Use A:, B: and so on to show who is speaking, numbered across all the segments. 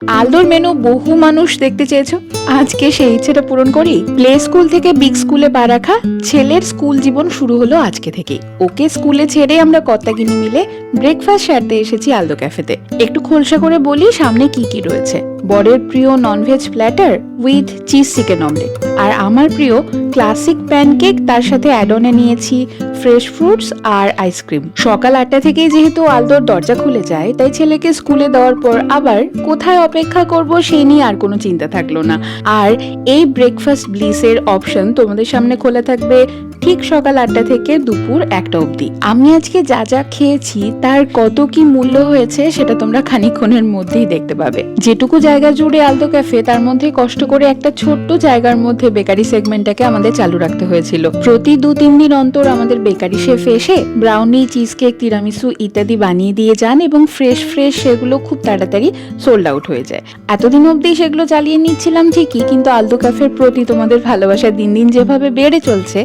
A: আলদোর menu বহু মানুষ দেখতে চেয়েছো? আজকে সেই ইচ্ছেটা পূরণ করি। প্লে স্কুল থেকে বিগ স্কুলে পা রাখা ছেলের স্কুল জীবন শুরু হলো আজকে থেকে ওকে স্কুলে ছেড়ে আমরা কর্তাগিনি মিলে ব্রেকফাস্ট সারতে এসেছি আলদো ক্যাফেতে। একটু খোলসা করে বলি, সামনে কি কি রয়েছে? বরের প্রিয় nonveg platter with cheese chicken omelette আর আমার প্রিয় ক্লাসিক প্যানকেক তার সাথে অ্যাডনে নিয়েছি ফ্রেশ ফ্রুটস আর আইসক্রিম সকাল আটটা থেকেই যেহেতু আলদোর দরজা খুলে যায়, তাই ছেলেকে স্কুলে দেওয়ার পর আবার কোথায় অপেক্ষা করব সেই নিয়ে আর কোনো চিন্তা থাকল না। আর এই ব্রেকফাস্ট ব্লিসের অপশন তোমাদের সামনে খোলা থাকবে ঠিক সকাল আটটা থেকে দুপুর একটা অবধি। আমি আজকে যা যা খেয়েছি, তার কত কি মূল্য হয়েছে, সেটা তোমরা খানিকক্ষণের মধ্যেই দেখতে পাবে। যেটুকু জায়গা জুড়ে আলতো ক্যাফে, তার মধ্যে কষ্ট করে একটা ছোট্ট জায়গার মধ্যে বেকারি সেগমেন্টটাকে আমাদের চালু রাখতে হয়েছিল। প্রতি দু, তিন দিন অন্তর আমাদের বেকারি শেফ এসে ব্রাউনি চিজ কেক তিরামিসু ইত্যাদি বানিয়ে দিয়ে যান এবং ফ্রেশ ফ্রেশ সেগুলো খুব তাড়াতাড়ি সোল্ড আউট হয়ে যায়। এতদিন অবধি সেগুলো চালিয়ে নিচ্ছিলাম ঠিকই, কিন্তু আলতো ক্যাফের প্রতি তোমাদের ভালোবাসা দিন দিন যেভাবে বেড়ে চলছে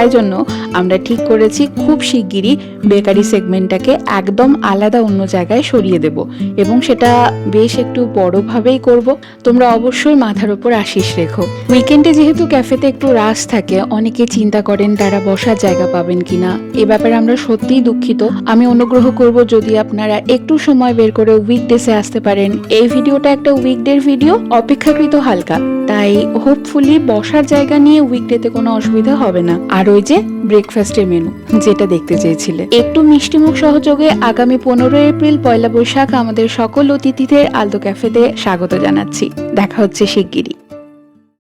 A: তাই জন্য আমরা ঠিক করেছি খুব শিগগিরই বেকারি সেগমেন্টটাকে একদম আলাদা অন্য জায়গায় সরিয়ে দেব এবং সেটা বেশ একটু বড়ভাবেই করব। তোমরা অবশ্যই মাথার উপর আশিস রেখো। উইকেন্ডে যেহেতু ক্যাফেতে একটু রাশ থাকে, অনেকে চিন্তা করেন তারা বসার জায়গা পাবেন কিনা। এ ব্যাপারে আমরা সত্যিই দুঃখিত। আমি অনুগ্রহ করব যদি আপনারা একটু সময় বের করে উইকডেসে আসতে পারেন। এই ভিডিওটা একটা উইকডের ভিডিও অপেক্ষাকৃত হালকা। তাই হোপফুলি বসার জায়গা নিয়ে উইকডেতে কোনো অসুবিধা হবে না। আর ওই যে ব্রেকফাস্টের মেনু যেটা দেখতে চেয়েছিলে। একটু মিষ্টিমুখ সহযোগে আগামী পনেরো এপ্রিল পয়লা বৈশাখ আমাদের সকল অতিথিদের আলদো ক্যাফেতে স্বাগত জানাচ্ছি। দেখা হচ্ছে শিগগিরই।